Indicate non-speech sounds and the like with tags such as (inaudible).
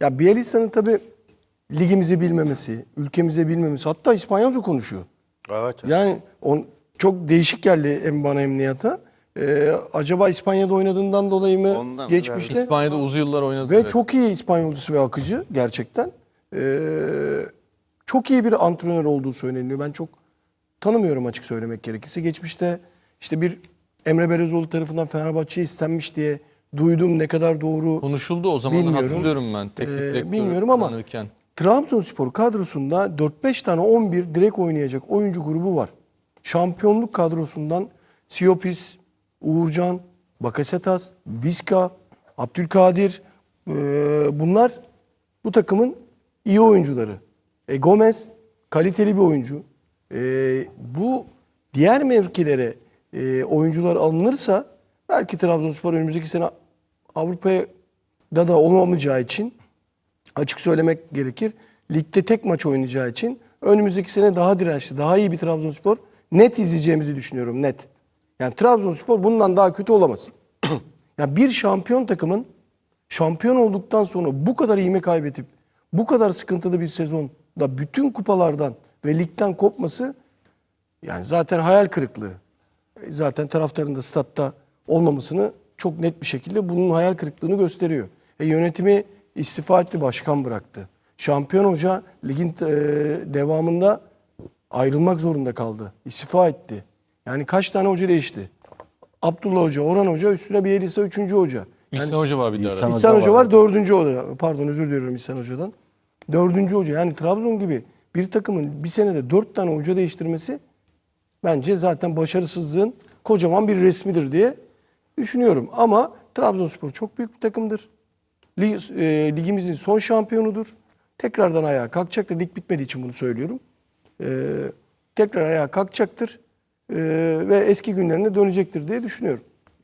Ya Bielitsa'nın tabii ligimizi bilmemesi, ülkemizi bilmemesi hatta İspanyolca konuşuyor. Evet. Yani on, çok değişik geldi hem bana hem Nihat'a. Ee, acaba İspanya'da oynadığından dolayı mı Ondan, geçmişte? İspanya'da uzun yıllar oynadı. Ve evet. çok iyi İspanyolcusu ve akıcı gerçekten. Ee, çok iyi bir antrenör olduğu söyleniyor. Ben çok tanımıyorum açık söylemek gerekirse. Geçmişte işte bir Emre Belezoğlu tarafından Fenerbahçe'ye istenmiş diye duydum. Ne kadar doğru konuşuldu o Bilmiyorum. hatırlıyorum ben. Teknik Ee, direktör bilmiyorum ama- kullanırken. Trabzonspor kadrosunda 4-5 tane 11 direkt oynayacak oyuncu grubu var. Şampiyonluk kadrosundan Siopis, Uğurcan, Bakasetas, Viska, Abdülkadir eee, bunlar bu takımın iyi oyuncuları. E, Gomez kaliteli bir oyuncu. E, bu diğer mevkilere e, oyuncular alınırsa belki Trabzonspor önümüzdeki sene Avrupa'ya da olamayacağı için açık söylemek gerekir. Ligde tek maç oynayacağı için önümüzdeki sene daha dirençli, daha iyi bir Trabzonspor net izleyeceğimizi düşünüyorum net. Yani Trabzonspor bundan daha kötü olamaz. (clears throat) ya bir şampiyon takımın şampiyon olduktan sonra bu kadar ivme kaybedip bu kadar sıkıntılı bir sezonda bütün kupalardan ve ligden kopması yani zaten hayal kırıklığı. Zaten taraftarın da statta olmamasını çok net bir şekilde bunun hayal kırıklığını gösteriyor. E, yönetimi istifa etti, başkan bıraktı. Şampiyon hoca ligin e, devamında ayrılmak zorunda kaldı. İstifa etti. Yani kaç tane hoca değişti? Abdullah Hoca, Orhan Hoca, üstüne bir Elisa üçüncü hoca. İhsan Hoca var bir de. İhsan İhsan Hoca var, dördüncü hoca. Pardon özür diliyorum İhsan Hoca'dan. Dördüncü hoca. Yani Trabzon gibi bir takımın bir senede dört tane hoca değiştirmesi bence zaten başarısızlığın kocaman bir resmidir diye düşünüyorum. Ama Trabzonspor çok büyük bir takımdır. Lig, e, ligimizin son şampiyonudur. Tekrardan ayağa kalkacaktır. Lig bitmediği için bunu söylüyorum. E, tekrar ayağa kalkacaktır. E, ve eski günlerine dönecektir diye düşünüyorum.